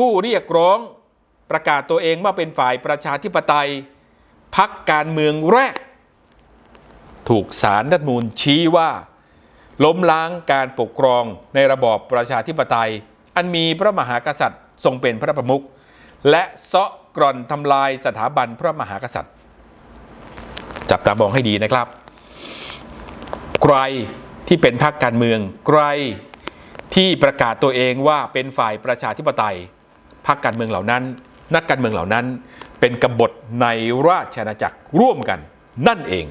ผู้เรียกร้องประกาศตัวเองว่าเป็นฝ่ายประชาธิปไตยพักการเมืองแรก ถูกสารรัฐธรรมนูญชี้ว่า ล้มล้างการปกครองในระบอบประชาธิปไตย อันมีพระมหากษัตริย์ทรงเป็นพระประมุขและเซาะกร่อนทำลายสถาบันพระมหากษัตริย์ จับตามองให้ดีนะครับ ใครที่เป็นพรรคการเมือง ใครที่ประกาศตัวเองว่าเป็นฝ่ายประชาธิปไตย พรรคการเมืองเหล่านั้น นักการเมืองเหล่านั้น เป็นกบฏในราชอาณาจักรร่วมกัน นั่นเอง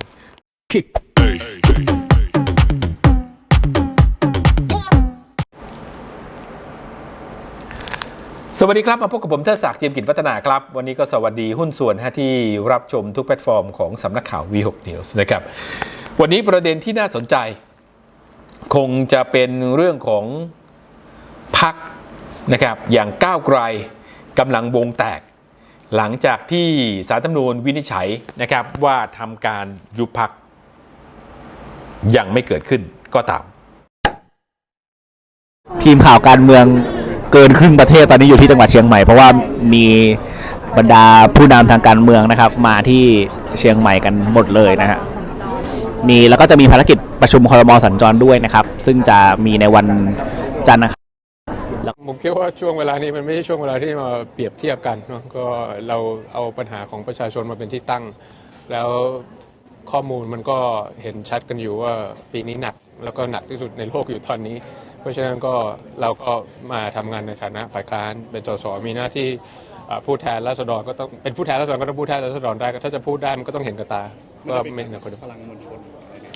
สวัสดีครับ มาพบกับผมเทดศักดิ์เจียมกิจวัฒนาครับ วันนี้ก็สวัสดีหุ้นส่วนฮะที่รับชมทุกแพลตฟอร์มของสำนักข่าว V6 News นะครับ วันนี้ประเด็นที่น่าสนใจ คงจะเป็นเรื่องของพัก นะครับอย่างก้าวไกลกำลังวงแตก หลังจากที่สารธรรมนูญวินิจฉัยนะครับว่าทำการยุบพักยังไม่เกิดขึ้นก็ตาม ทีมข่าวการเมืองเกินครึ่งประเทศตอนนี้อยู่ที่จังหวัดเชียงใหม่ เพราะว่ามีบรรดาผู้นำทางการเมืองนะครับ มาที่เชียงใหม่กันหมดเลยนะฮะมีแล้วก็จะมีภารกิจประชุมคอรมอสัญจรด้วยนะครับ ซึ่งจะมีในวันจันทร์ ผมคิดว่าช่วงเวลานี้มันไม่ใช่ช่วงเวลาที่มาเปรียบเทียบกันเนอะก็เราเอาปัญหาของประชาชนมาเป็นที่ตั้ง แล้วข้อมูลมันก็เห็นชัดกันอยู่ว่าปีนี้หนักแล้วก็หนักที่สุดในโลกอยู่ตอนนี้ เพราะฉะนั้นก็เราก็มาทำงานในฐานะฝ่ายค้านเป็นสสมีหน้าที่อ่าผู้แทนราษฎรก็ต้องเป็นผู้แทนราษฎรก็ต้องพูดแทนราษฎรได้ถ้าจะพูดได้มันก็ต้องเห็นกับตาว่าไม่เหนือคนอื่นพลังมวลชน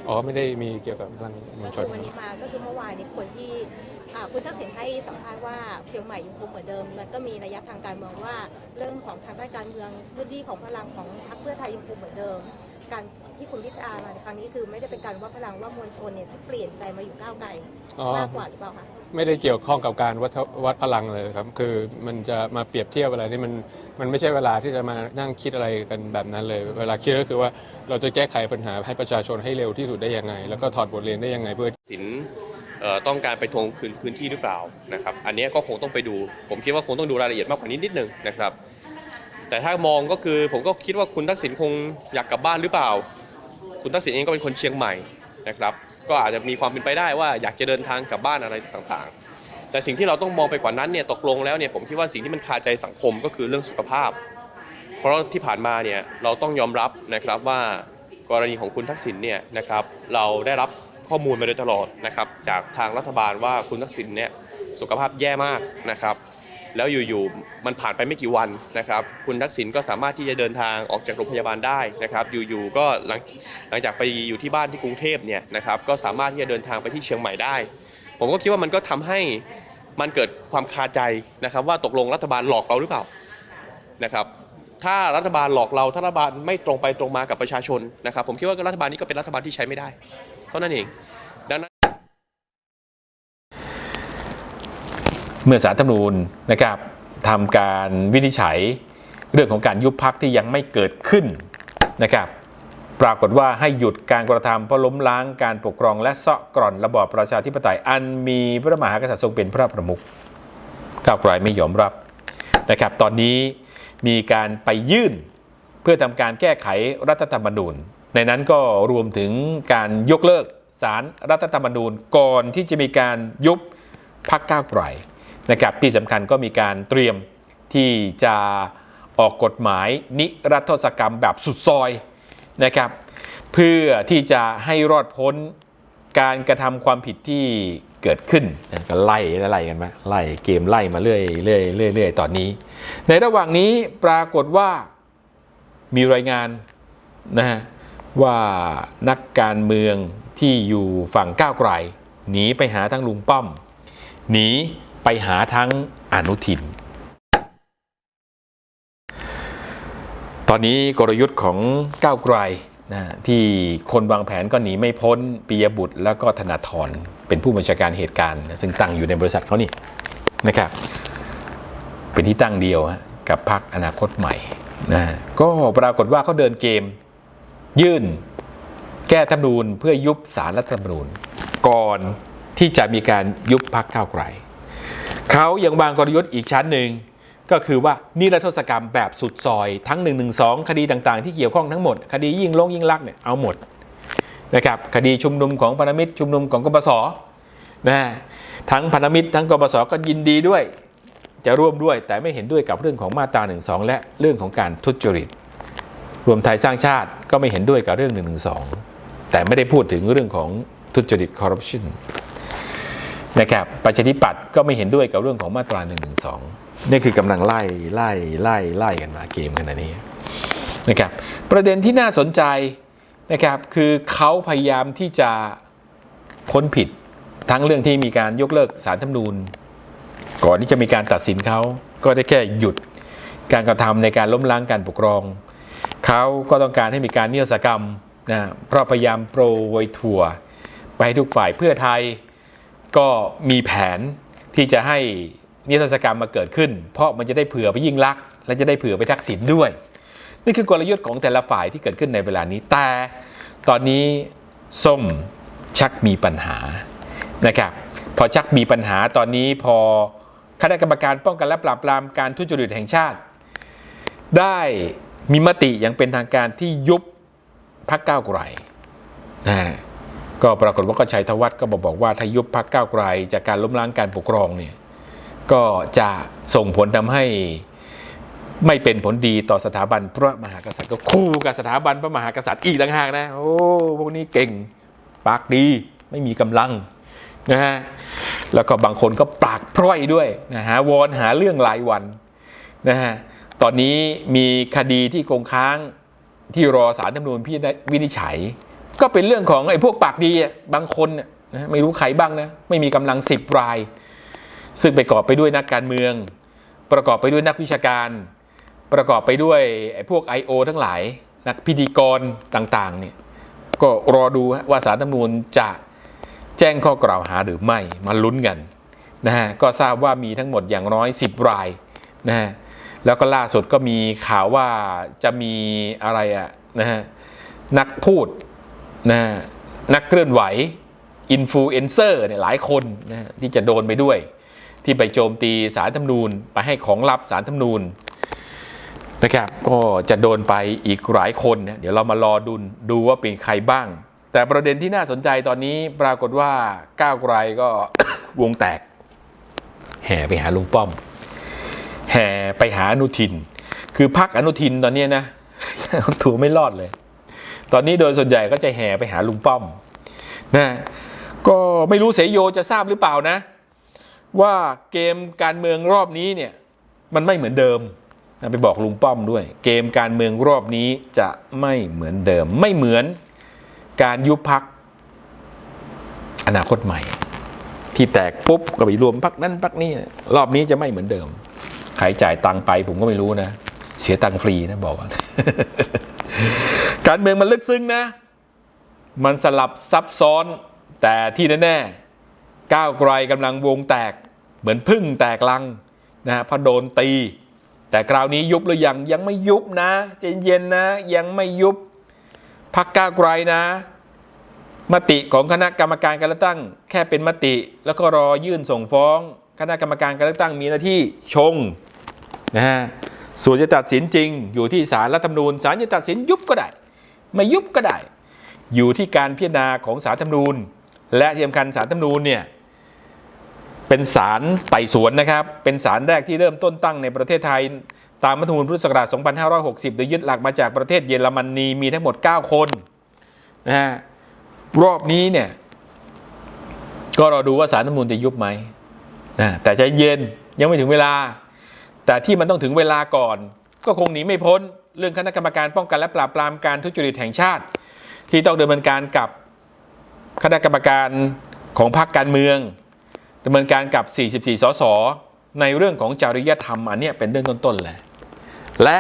อ๋อไม่ได้มีเกี่ยวกับพลังมวลชนวันนี้มาก็คือเมื่อวานนี้คนที่อ่า คุณทักษิณให้สัมภาษณ์ว่าเชียงใหม่ยังคงเหมือนเดิมแล้วก็มีนัยทางการเมืองว่า เรื่องของทางด้านการเมืองพื้นที่ของพลังของพรรคเพื่อไทยยังคงเหมือนเดิม การที่คุณพิธามาในครั้งนี้คือไม่ได้เป็นการวัดพลังว่ามวลชนเนี่ยที่เปลี่ยนใจมาอยู่ก้าวไกลอ๋อมากกว่าหรือเปล่าคะไม่ได้เกี่ยวข้องกับการวัดวัดพลังเลยครับ คือมันจะมาเปรียบเทียบอะไรนี่มันมันไม่ใช่เวลาที่จะมานั่งคิดอะไรกันแบบนั้นเลย เวลาคิดก็คือว่าเราจะแก้ไขปัญหาให้ประชาชนให้เร็วที่สุดได้ยังไง แล้วก็ถอดบทเรียนได้ยังไงเพื่อสินเอ่อ ต้องการไปทวงคืนพื้นที่หรือเปล่านะครับอันนี้ก็คงต้องไปดู ผมคิดว่าคงต้องดูรายละเอียดมากกว่านี้นิดนึงนะครับ แต่ถ้ามองก็คือผมก็คิดว่าคุณทักษิณคงอยากกลับบ้านหรือเปล่า คุณทักษิณเองก็เป็นคนเชียงใหม่นะครับก็อาจจะมีความเป็นไปได้ว่าอยากจะเดินทางกลับบ้านอะไรต่างๆ แต่สิ่งที่เราต้องมองไปกว่านั้นเนี่ยตกลงแล้วเนี่ยผมคิดว่าสิ่งที่มันคาใจสังคมก็คือเรื่องสุขภาพ เพราะที่ผ่านมาเนี่ยเราต้องยอมรับนะครับว่ากรณีของคุณทักษิณเนี่ยนะครับเราได้รับ ข้อมูลมาโดยตลอดนะครับจากทางรัฐบาลว่าคุณทักษิณเนี่ยสุขภาพแย่มากนะครับแล้วอยู่ๆมันผ่านไปไม่กี่วันนะครับ คุณทักษิณก็สามารถที่จะเดินทางออกจากโรงพยาบาลได้นะครับ อยู่ๆก็หลังหลังจากไปอยู่ที่บ้านที่กรุงเทพเนี่ยนะครับก็สามารถที่จะเดินทางไปที่เชียงใหม่ได้ ผมก็คิดว่ามันก็ทำให้มันเกิดความคาใจนะครับ ว่าตกลงรัฐบาลหลอกเราหรือเปล่านะครับ ถ้ารัฐบาลหลอกเราถ้ารัฐบาลไม่ตรงไปตรงมากับประชาชนนะครับ ผมคิดว่ารัฐบาลนี้ก็เป็นรัฐบาลที่ใช้ไม่ได้ ท่านั้นเองดังนั้นเมื่อสารธรรมนูญนะครับทำการวินิจฉัยเรื่องของการยุบพักที่ยังไม่เกิดขึ้นนะครับ ปรากฏว่าให้หยุดการกระทำเพราะล้มล้างการปกครองและเซาะกร่อนระบอบประชาธิปไตยอันมีพระมหากษัตริย์ทรงเป็นพระประมุขก้าวไกลไม่ยอมรับนะครับ ตอนนี้มีการไปยื่นเพื่อทำการแก้ไขรัฐธรรมนูญ ในนั้นก็รวมถึงการยกเลิกสารรัฐธรรมนูญก่อนที่จะมีการยุบพักก้าวไกลนะครับที่สำคัญก็มีการเตรียมที่จะออกกฎหมายนิรัทศกรรมแบบสุดซอยนะครับ เพื่อที่จะให้รอดพ้นการกระทำความผิดที่เกิดขึ้นก็ไล่ไล่กันมาไล่เกมไล่มาเรื่อยเรื่อยเรื่อยเรื่อยตอนนี้ ในระหว่างนี้ปรากฏว่ามีรายงานนะฮะ ว่านักการเมืองที่อยู่ฝั่งก้าวไกลหนีไปหาทั้งลุงป้อม หนีไปหาทั้งอนุทิน ตอนนี้กลยุทธ์ของก้าวไกลนะที่คนวางแผนก็หนีไม่พ้นปิยบุตร แล้วก็ธนาธรเป็นผู้บัญชาการเหตุการณ์ ซึ่งตั้งอยู่ในบริษัทเขานี่นะครับ เป็นที่ตั้งเดียวกับพรรคอนาคตใหม่นะก็ปรากฏว่าเขาเดินเกม ยื่นแก้ธรรมนูญเพื่อยุบสารรัฐธรรมนูญ ก่อนที่จะมีการยุบพักก้าวไกลเขายังวางกลยุทธ์อีกชั้นหนึ่งก็คือว่านิรโทษกรรมแบบสุดซอยทั้ง112คดีต่างๆ ที่เกี่ยวข้องทั้งหมด คดียิ่งลงยิ่งลักเนี่ยเอาหมดนะครับคดีชุมนุมของพันธมิตรชุมนุมของกบสนะทั้งพันธมิตรทั้งกบสก็ยินดีด้วย จะร่วมด้วยแต่ไม่เห็นด้วยกับเรื่องของมาตรา12และเรื่องของการทุจริต รวมไทยสร้างชาติ ก็ไม่เห็นด้วยกับเรื่อง112แต่ไม่ได้พูดถึงเรื่องของทุจริตคอร์รัปชันนะครับประชาธิปัตย์ก็ไม่เห็นด้วยกับเรื่องของมาตรา112นี่คือกำลังไล่ไล่ไล่ไล่กันมาเกมขนาดนี้นะครับประเด็นที่น่าสนใจนะครับคือเขาพยายามที่จะพ้นผิดทั้งเรื่องที่มีการยกเลิกสารธรรมนูญ ก่อนที่จะมีการตัดสินเขาก็ได้แค่หยุดการกระทำในการล้มล้างการปกครอง เขาก็ต้องการให้มีการนิรศกรรมนะเพราะพยายามโปรโวยถั่วไปให้ทุกฝ่ายเพื่อไทยก็มีแผนที่จะให้นิรศกรรมมาเกิดขึ้น เพราะมันจะได้เผื่อไปยิ่งลักษณ์และจะได้เผื่อไปทักษิณด้วย นี่คือกลยุทธ์ของแต่ละฝ่ายที่เกิดขึ้นในเวลานี้แต่ตอนนี้ส้มชักมีปัญหานะครับพอชักมีปัญหาตอนนี้พอคณะกรรมการป้องกันและปราบปรามการทุจริตแห่งชาติ ได้ มีมติอย่างเป็นทางการที่ยุบพักก้าวไกลนะฮะก็ปรากฏว่าก็ชัยธวัฒน์ก็บอกบอกว่าถ้ายุบพักก้าวไกล จากการล้มล้างการปกครองเนี่ยก็จะส่งผลทำให้ไม่เป็นผลดีต่อสถาบันพระมหากษัตริย์ก็คู่กับสถาบันพระมหากษัตริย์อีกต่างหากนะโอ้พวกนี้เก่งปากดีไม่มีกำลังนะฮะแล้วก็บางคนก็ปากพร่อยด้วยนะฮะวอนหาเรื่องรายวันนะฮะ ตอนนี้มีคดีที่คงค้างที่รอสารธรรมนูญพี่วินิจฉัย ก็เป็นเรื่องของไอ้พวกปากดีบางคนนะไม่รู้ใครบ้างนะไม่มีกำลังสิบราย ซึ่งประกอบไปด้วยนักการเมือง ประกอบไปด้วยนักวิชาการ ประกอบไปด้วยไอ้พวก I.O. ทั้งหลาย นักพิธีกรต่างๆเนี่ยก็รอดูว่าสารธรรมนูญจะแจ้งข้อกล่าวหาหรือไม่มาลุ้นกันนะฮะก็ทราบว่ามีทั้งหมดอย่างน้อย 10 รายนะฮะ แล้วก็ล่าสุดก็มีข่าวว่าจะมีอะไรอะนะฮะนักพูดนะฮะนักเคลื่อนไหวอินฟลูเอนเซอร์เนี่ยหลายคนนะฮะที่จะโดนไปด้วย ที่ไปโจมตีสารธรรมนูญ ไปให้ของลับสารธรรมนูญนะครับก็จะโดนไปอีกหลายคนนะเดี๋ยวเรามารอดูดูว่าเป็นใครบ้าง แต่ประเด็นที่น่าสนใจตอนนี้ปรากฏว่าก้าวไกลก็วงแตก แห่ไปหาลุงป้อม แห่ไปหาอนุทิน คือพักอนุทินตอนนี้นะถูไม่รอดเลย ตอนนี้โดยส่วนใหญ่ก็จะแห่ไปหาลุงป้อมนะก็ไม่รู้เสยโยจะทราบหรือเปล่านะ ว่าเกมการเมืองรอบนี้เนี่ยมันไม่เหมือนเดิมไปบอกลุงป้อมด้วย เกมการเมืองรอบนี้จะไม่เหมือนเดิม ไม่เหมือนการยุบพักอนาคตใหม่ ที่แตกปุ๊บก็ไปรวมพักนั้นพักนี้รอบนี้จะไม่เหมือนเดิม ใครจ่ายตังค์ไปผมก็ไม่รู้นะ เสียตังค์ฟรีนะบอกก่อนการเมืองมันลึกซึ้งนะ มันสลับซับซ้อนแต่ที่แน่ๆก้าวไกลกำลังวงแตกเหมือนพึ่งแตกลังนะฮะพราโดนตี แต่คราวนี้ยุบหรือยังยังไม่ยุบนะเย็นๆนะ ยังไม่ยุบพักก้าวไกลนะ มติของคณะกรรมการการเลือกตั้ง แค่เป็นมติ แล้วก็รอยื่นส่งฟ้อง คณะกรรมการการเลือกตั้งมีหน้าที่ชง นะฮะส่วนจะตัดสินจริงอยู่ที่ศาลรัฐธรรมนูญศาลจะตัดสินยุบก็ได้ ไม่ยุบก็ได้ อยู่ที่การพิจารณาของศาลรัฐธรรมนูญ และที่สำคัญศาลรัฐธรรมนูญเนี่ยเป็นศาลไต่สวนนะครับ เป็นศาลแรกที่เริ่มต้นตั้งในประเทศไทยตามรัฐธรรมนูญพุทธศักราช 2560 โดยยึดหลักมาจากประเทศเยอรมนีมีทั้งหมด 9 คนนะฮะรอบนี้เนี่ยก็รอดูว่าสารธรรมนูญจะยุบไหมนะแต่ใจเย็นยังไม่ถึงเวลา แต่ที่มันต้องถึงเวลาก่อน ก็คงหนีไม่พ้น เรื่องคณะกรรมการป้องกันและปราบปรามการทุจริตแห่งชาติ ที่ต้องดำเนินการกับคณะกรรมการของพรรคการเมืองดำเนินการกับ 44 สส ในเรื่องของจริยธรรมอันนี้เป็นเรื่องต้นๆเลยและ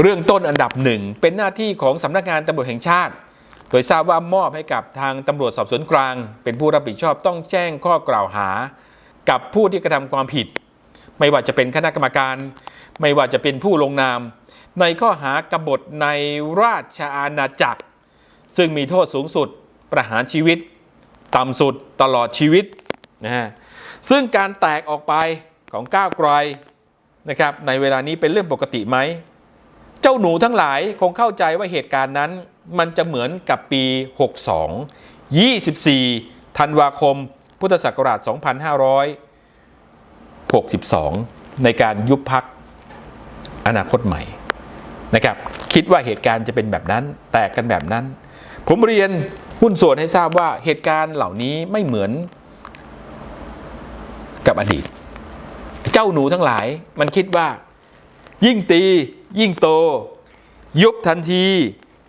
เรื่องต้นอันดับหนึ่งเป็นหน้าที่ของสำนักงานตำรวจแห่งชาติ โดยทราบว่ามอบให้กับทางตำรวจสอบสวนกลาง เป็นผู้รับผิดชอบต้องแจ้งข้อกล่าวหา กับผู้ที่กระทำความผิด ไม่ว่าจะเป็นคณะกรรมการ ไม่ว่าจะเป็นผู้ลงนาม ในข้อหากบฏในราชอาณาจักร ซึ่งมีโทษสูงสุดประหารชีวิต ต่ำสุดตลอดชีวิตนะฮะซึ่งการแตกออกไปของก้าวไกลนะครับในเวลานี้เป็นเรื่องปกติไหม เจ้าหนูทั้งหลายคงเข้าใจว่าเหตุการณ์นั้น มันจะเหมือนกับปี 62 24 ธันวาคม พุทธศักราช 62 ในการยุบพักอนาคตใหม่นะครับคิดว่าเหตุการณ์จะเป็นแบบนั้น แตกกันแบบนั้น ผมเรียนหุ้นส่วนให้ทราบว่าเหตุการณ์เหล่านี้ไม่เหมือนกับอดีต เจ้าหนูทั้งหลาย มันคิดว่า ยิ่งตี ยิ่งโต ยุบทันที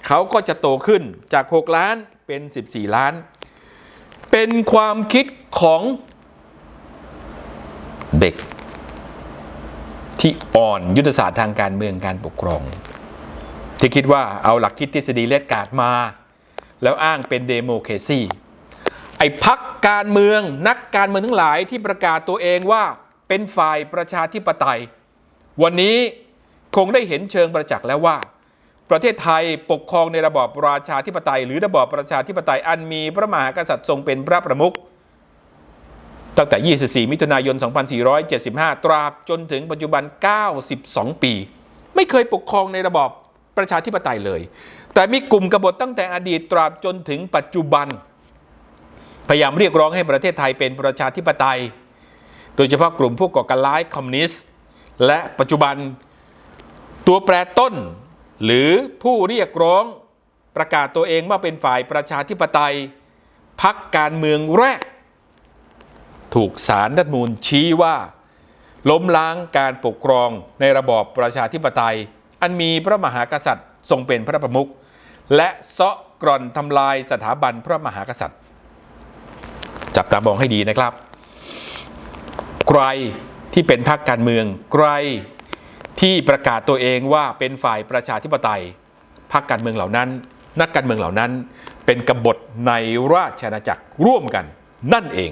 เขาก็จะโตขึ้นจาก 6 ล้านเป็น 14 ล้าน เป็นความคิดของ เด็ก ที่อ่อนยุทธศาสตร์ทางการเมืองการปกครอง ที่คิดว่าเอาหลักคิดทฤษฎีเลดการ์ดมา แล้วอ้างเป็นเดโมเคซีไอ้พักการเมืองนักการเมืองทั้งหลายที่ประกาศตัวเองว่าเป็นฝ่ายประชาธิปไตย วันนี้คงได้เห็นเชิงประจักษ์แล้วว่า ประเทศไทยปกครองในระบอบราชาธิปไตย หรือระบอบประชาธิปไตยอันมีพระมหากษัตริย์ทรงเป็นพระประมุข ตั้งแต่ 24 มิถุนายน 2475 ตราบจนถึงปัจจุบัน 92 ปี ไม่เคยปกครองในระบอบประชาธิปไตยเลย แต่มีกลุ่มกบฏตั้งแต่อดีตตราบจนถึงปัจจุบัน พยายามเรียกร้องให้ประเทศไทยเป็นประชาธิปไตย โดยเฉพาะกลุ่มผู้ก่อการร้ายคอมมิวนิสต์ และปัจจุบันตัวแปรต้น หรือผู้เรียกร้องประกาศตัวเองว่าเป็นฝ่ายประชาธิปไตยพักการเมืองแรก ถูกสารรัฐมนูญชี้ว่า ล้มล้างการปกครองในระบอบประชาธิปไตย อันมีพระมหากษัตริย์ทรงเป็นพระประมุขและเซาะกร่อนทำลายสถาบันพระมหากษัตริย์ จับตามองให้ดีนะครับ ใครที่เป็นพรรคการเมือง ใครที่ประกาศตัวเองว่าเป็นฝ่ายประชาธิปไตยพรรคการเมืองเหล่านั้น นักการเมืองเหล่านั้น เป็นกบฏในราชอาณาจักรร่วมกันนั่นเอง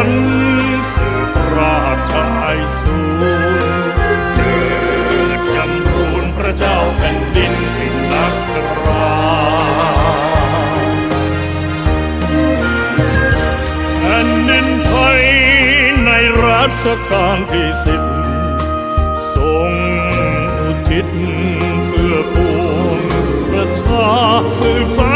ันสืบราชไอสูรเกิดยำรูนพระเจ้าแผ่นดินสิงนักราแผ่นดินไทยในรัชกาลที่สิบทรงอุทิศเพื่อปวงประชาสืบสาร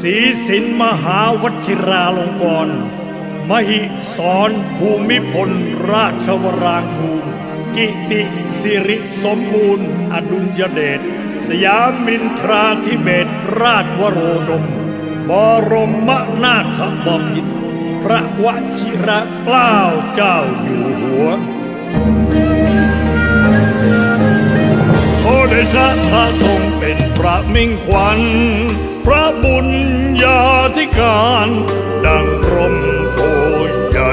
ศรีสินมหาวชิราลงกรณมหิสรภูมิพล ราชวรางคูลกิติสิริสมบูรณ์ อดุลยเดช สยามินทราธิเบศราชวโรดม บรมนาถบพิตรพพระวชิระเกล้าเจ้าอยู่หัวโอเดชะพระทรงเป็นพระมิ่งขวัญ พระบุญญาธิการ ดังร่มโพใหญ่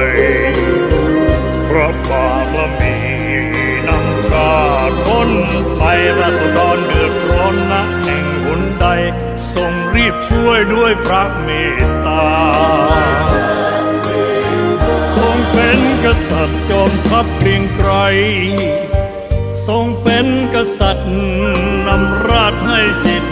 พระบารมีนำข้าร้นไปราษฎรเดือดร้อนนะแห่งหนใด ทรงรีบช่วยด้วยพระเมตตา ทรงเป็นกษัตริย์จอมทัพเกรียงไกรทรงเป็นกษัตริย์นำราชให้จิต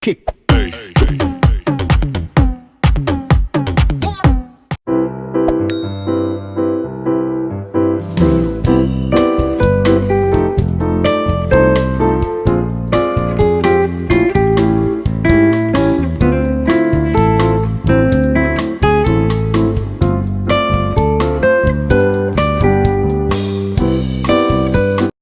kick